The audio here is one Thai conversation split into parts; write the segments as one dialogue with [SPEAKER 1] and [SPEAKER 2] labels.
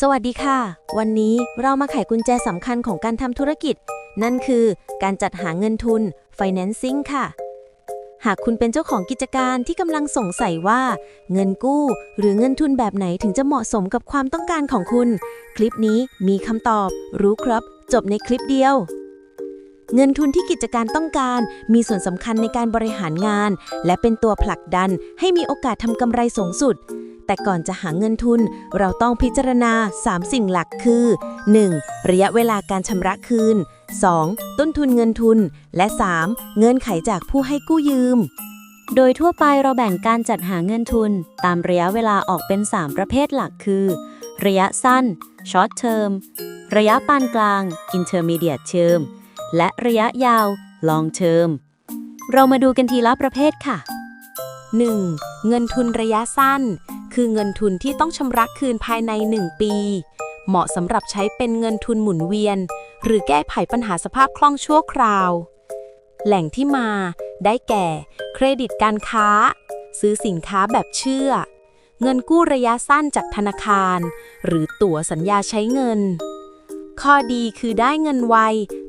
[SPEAKER 1] สวัสดีค่ะ วันนี้เรามาไขกุญแจสำคัญของการทำธุรกิจ นั่นคือการจัดหาเงินทุน financing ค่ะ หากคุณเป็นเจ้าของกิจการที่กำลังสงสัยว่า เงินกู้ หรือเงินทุนแบบไหนถึงจะเหมาะสมกับความต้องการของคุณ คลิปนี้มีคำตอบ รู้ครับ จบในคลิปเดียว เงินทุนที่กิจการต้องการ มีส่วนสำคัญในการบริหารงาน และเป็นตัวผลักดันให้มีโอกาสทำกำไรสูงสุด แต่ก่อนจะหาเงินทุน เราต้องพิจารณา 3 สิ่งหลักคือ 1. ระยะเวลาการชำระคืน 2. ต้นทุนเงินทุน และ 3. เงื่อนไขจากผู้ให้กู้ยืม โดยทั่วไปเราแบ่งการจัดหาเงินทุน ตามระยะเวลาออกเป็น 3 ประเภทหลักคือ ระยะสั้น short term ระยะปานกลาง intermediate term และระยะยาว long term เรามาดูกันทีละประเภทค่ะ 1. เงินทุนระยะสั้น คือเงินทุนที่ต้องชำระคืนภายใน 1 ปี เหมาะสำหรับใช้เป็นเงินทุนหมุนเวียน หรือแก้ไขปัญหาสภาพคล่องชั่วคราว แหล่งที่มา ได้แก่ เครดิตการค้า ซื้อสินค้าแบบเชื่อ เงินกู้ระยะสั้นจากธนาคาร หรือตั๋วสัญญาใช้เงิน ข้อดีคือได้เงินไว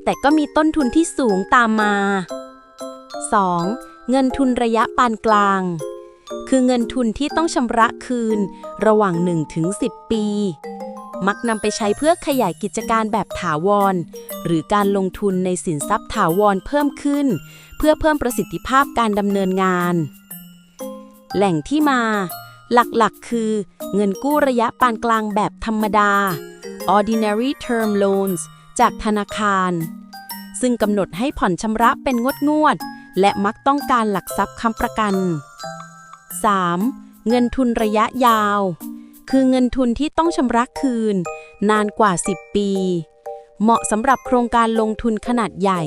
[SPEAKER 1] แต่ก็มีต้นทุนที่สูงตามมา 2. เงินทุนระยะปานกลาง คือเงินทุนที่ต้องชำระคืนระหว่าง 1-10 ปี มักนำไปใช้เพื่อขยายกิจการแบบถาวร หรือการลงทุนในสินทรัพย์ถาวรเพิ่มขึ้น เพื่อเพิ่มประสิทธิภาพการดำเนินงาน แหล่งที่มา หลักๆ คือ เงินกู้ระยะปานกลางแบบธรรมดา ordinary term loans จากธนาคาร ซึ่งกำหนดให้ผ่อนชำระเป็นงวดงวด และมักต้องการหลักทรัพย์ค้ำประกัน 3. เงินทุนระยะยาว คือเงินทุนที่ต้องชำระคืน นานกว่า 10 ปี เหมาะสำหรับโครงการลงทุนขนาดใหญ่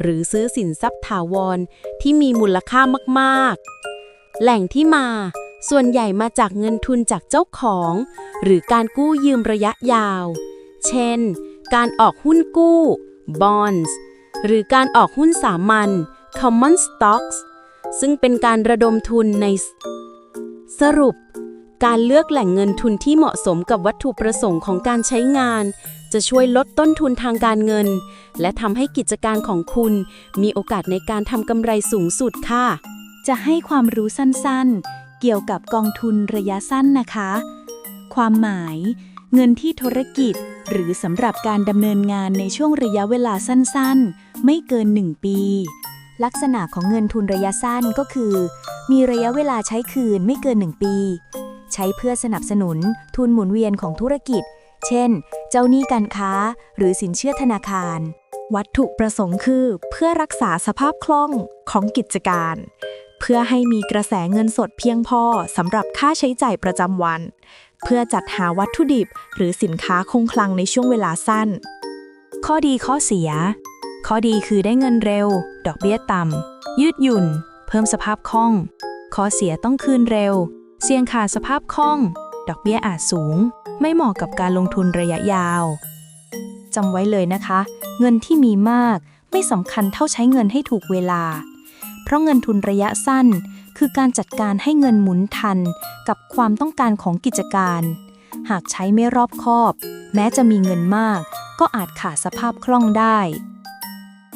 [SPEAKER 1] หรือซื้อสินทรัพย์ถาวรที่มีมูลค่ามากๆ แหล่งที่มาส่วนใหญ่มาจากเงินทุนจากเจ้าของ หรือการกู้ยืมระยะยาว เช่น การออกหุ้นกู้ bonds หรือการออกหุ้นสามัญ common stocks ซึ่งเป็นการระดมทุนใน สรุป การเลือกแหล่งเงินทุนที่เหมาะสมกับวัตถุประสงค์ของการใช้งาน จะช่วยลดต้นทุนทางการเงิน และทำให้กิจการของคุณ มีโอกาสในการทำกำไรสูงสุดค่ะ
[SPEAKER 2] จะให้ความรู้สั้นๆ เกี่ยวกับกองทุนระยะสั้นนะคะ ความหมายเงินที่ธุรกิจหรือสำหรับการดำเนินงานในช่วงระยะเวลาสั้นๆ ไม่เกิน 1 ปี
[SPEAKER 3] ลักษณะของเงินทุนระยะสั้นก็คือ มีระยะเวลาใช้คืนไม่เกิน 1 ปี ใช้เพื่อสนับสนุนทุนหมุนเวียนของธุรกิจ เช่น เจ้าหนี้การค้า หรือสินเชื่อธนาคาร
[SPEAKER 2] วัตถุประสงค์คือเพื่อรักษาสภาพคล่องของกิจการ เพื่อให้มีกระแสเงินสดเพียงพอสำหรับค่าใช้จ่ายประจำวัน เพื่อจัดหาวัตถุดิบ หรือสินค้าคงคลังในช่วงเวลาสั้น ข้อดีข้อเสีย ข้อดีคือได้เงินเร็ว ดอกเบี้ยต่ำ ยืดหยุ่น เพิ่มสภาพคล่อง ข้อเสียต้องคืนเร็ว เสี่ยงขาดสภาพคล่อง ดอกเบี้ยอาจสูง ไม่เหมาะกับการลงทุนระยะยาวจำไว้เลยนะคะ เงินที่มีมากไม่สำคัญเท่าใช้เงินให้ถูกเวลา เพราะเงินทุนระยะสั้น คือการจัดการให้เงินหมุนทัน กับความต้องการของกิจการ หากใช้ไม่รอบคอบ แม้จะมีเงินมาก ก็อาจขาดสภาพคล่องได้